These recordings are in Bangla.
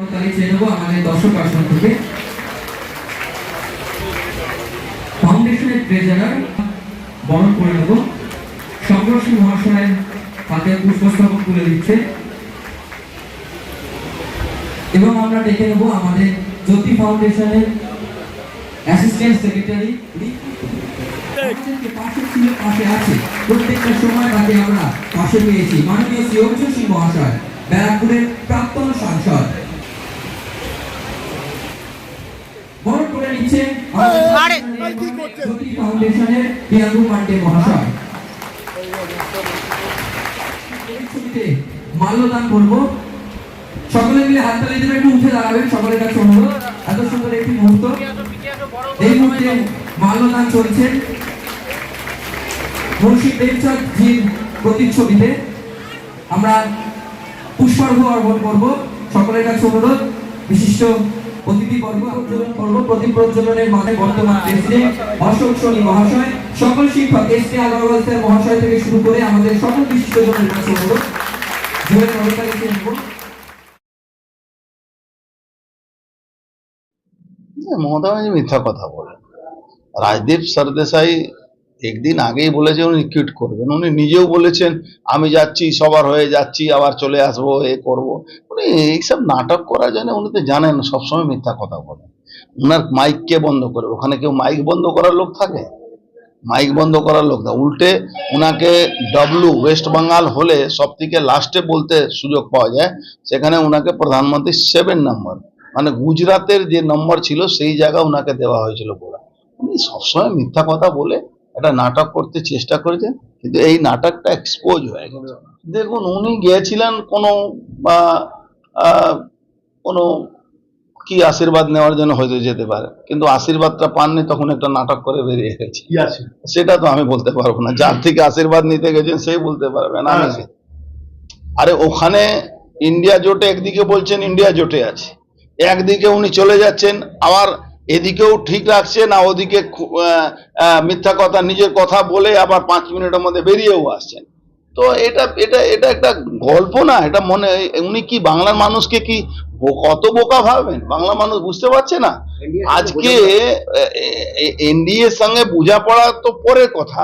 আমাদের এবং আমরা ডেকে নেব আমাদের জ্যোতি ফাউন্ডেশনের অ্যাসিস্ট্যান্ট পাশে পাশে আছে। প্রত্যেকটা সময় তাকে আমরা পাশে পেয়েছি। মাননীয় শ্রী অর্জুন সিং মহাশয়, ব্যারাকপুরের প্রাক্তন সাংসদ। জ্যোতি ফাউন্ডেশনের পিয়াঙ্গু পান্ডে মহাশয়। মাল্যদান করব। সকলে মিলে হাততালি দেবে একটু উঠে দাঁড়াবেন সকলের কাছে অনুরোধ। এত সুন্দর একটি মুহূর্ত। এই মুহূর্তে মাল্যদান চলছে। মুন্সি প্রেমচাঁদ জির প্রতিচ্ছবিতে। আমরা পুষ্পার্ঘ অর্পণ করব। সকলের কাছে অনুরোধ। বিশিষ্ট অতিথি বর্গ প্রজ্বলন করব প্রদীপ প্রজ্বলনের বর্তমান অশোক সোনি মহাশয়, সকল শিক্ষক আগরওয়াল স্যার মহাশয় থেকে শুরু করে আমাদের সকল বিশিষ্ট জনের কাছে মমতা মিথ্যা কথা বলেন রাজদীপ সরদেশাই একদিন আগেই বলেছেন উনি কিট করবেন। উনি নিজেও বলেছেন, আমি যাচ্ছি, সবার হয়ে যাচ্ছি, আবার চলে আসব, এ করব। উনি এইসব নাটক করার জন্য উনি তো জানেন, সবসময় মিথ্যা কথা বলেন উনার মাইক কে বন্ধ করে, ওখানে কেউ মাইক বন্ধ করার লোক থাকে? মাইক বন্ধ করার লোক না উল্টে উনাকে ডব্লু ওয়েস্ট বেঙ্গল হলে সব থেকে লাস্টে বলতে সুযোগ পাওয়া যায়, সেখানে উনাকে প্রধানমন্ত্রী সেভেন নম্বর মানে গুজরাতের যে নম্বর ছিল, সেই জায়গা উনাকে দেওয়া হয়েছিল বলা। উনি সবসময় মিথ্যা কথা বলে একটা নাটক করতে চেষ্টা করেছেন কিন্তু এই নাটকটা এক্সপোজ হয়ে গেছে। দেখুন উনি গিয়েছিলেন কোনো বা কোনো কি আশীর্বাদ নেওয়ার জন্য হয়তো যেতে পারে কিন্তু আশীর্বাদটা পাননি তখন একটা নাটক করে বেরিয়ে গেছে। সেটা তো আমি বলতে পারব না যার থেকে আশীর্বাদ নিতে গেছেন সেই বলতে পারবেন আমি হ্যাঁ। আরে ওখানে ইন্ডিয়া জোটে একদিকে বলছেন ইন্ডিয়া জোটে আছে। একদিকে উনি চলে যাচ্ছেন আবার এদিকেও ঠিক রাখছেন আর ওদিকে মিথ্যা কথা নিজের কথা বলে আবার পাঁচ মিনিটের মধ্যে বেরিয়েও আসছেন। তো এটা এটা এটা একটা গল্প না এটা মনে উনি কি বাংলার মানুষকে কি কত বোকা ভাবেন বাংলা মানুষ বুঝতে পারছে না। আজকে এনডিএর সঙ্গে বোঝাপড়া তো পরের কথা।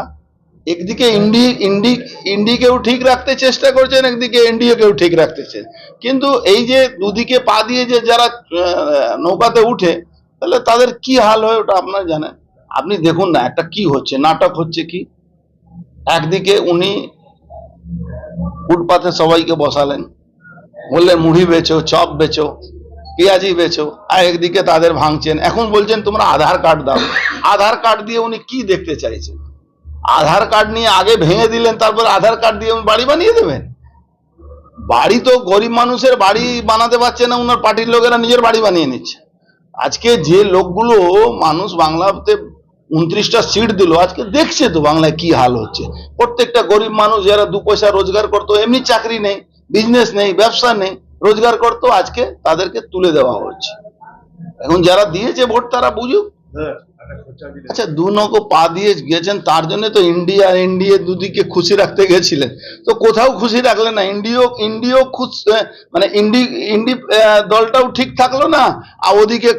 একদিকে ইন্ডি ইন্ডি ইন্ডিকেও ঠিক রাখতে চেষ্টা করছেন একদিকে এনডিএকেও ঠিক রাখতেছেন কিন্তু এই যে দুদিকে পা দিয়ে যে যারা নৌকাতে উঠে তাহলে তাদের কি হাল হয় ওটা আপনারা জানেন। আপনি দেখুন না, একটা কি হচ্ছে, নাটক হচ্ছে কি? একদিকে উনি ফুটপাথে সবাইকে বসালেন বললেন মুড়ি বেচো, চপ বেচো, পেঁয়াজি বেচো, আর একদিকে তাদের ভাঙছেন। এখন বলছেন, তোমরা আধার কার্ড দাও। আধার কার্ড দিয়ে উনি কি দেখতে চাইছেন? আধার কার্ড নিয়ে আগে ভেঙে দিলেন, তারপর আধার কার্ড দিয়ে বাড়ি বানিয়ে দেবেন? বাড়ি তো গরিব মানুষের বাড়ি বানাতে পারছে না, উনার পার্টির লোকেরা নিজের বাড়ি বানিয়ে নিচ্ছে। আজকে যে লোকগুলো মানুষ বাংলাতে উনত্রিশটা সিট দিল, আজকে দেখছে তো বাংলায় কি হাল হচ্ছে। প্রত্যেকটা গরিব মানুষ যারা দু পয়সা রোজগার করতো, এমনি চাকরি নেই বিজনেস নেই, ব্যবসা নেই, রোজগার করতো, আজকে তাদেরকে তুলে দেওয়া হচ্ছে। এখন যারা দিয়েছে ভোট, তারা বুঝুক। আচ্ছা দু নৌকো পা দিয়ে গেছেন তার জন্য তো ইন্ডিয়া ইন্ডিয়া দুদিকে খুশি রাখতে গেছিলেন। তো কোথাও খুশি রাখলেন না ইন্ডিও ইন্ডিও খুশ মানে ইন্ডি ইন্ডি দলটাও ঠিক থাকল না আর ওদিকে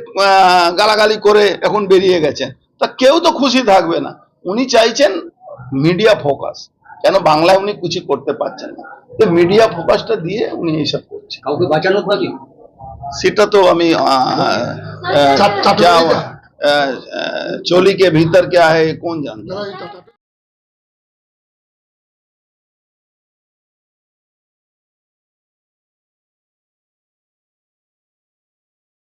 গালাগালি করে এখন বেরিয়ে গেছেন। তা কেউ তো খুশি থাকবে না। উনি চাইছেন মিডিয়া ফোকাস। কেন বাংলায় উনি কিছু করতে পারছেন না। তো মিডিয়া ফোকাসটা দিয়ে উনি এইসব করছেন। কাউকে বাঁচানোর সেটা তো আমি चोली के भीतर क्या है ये कौन जानता है?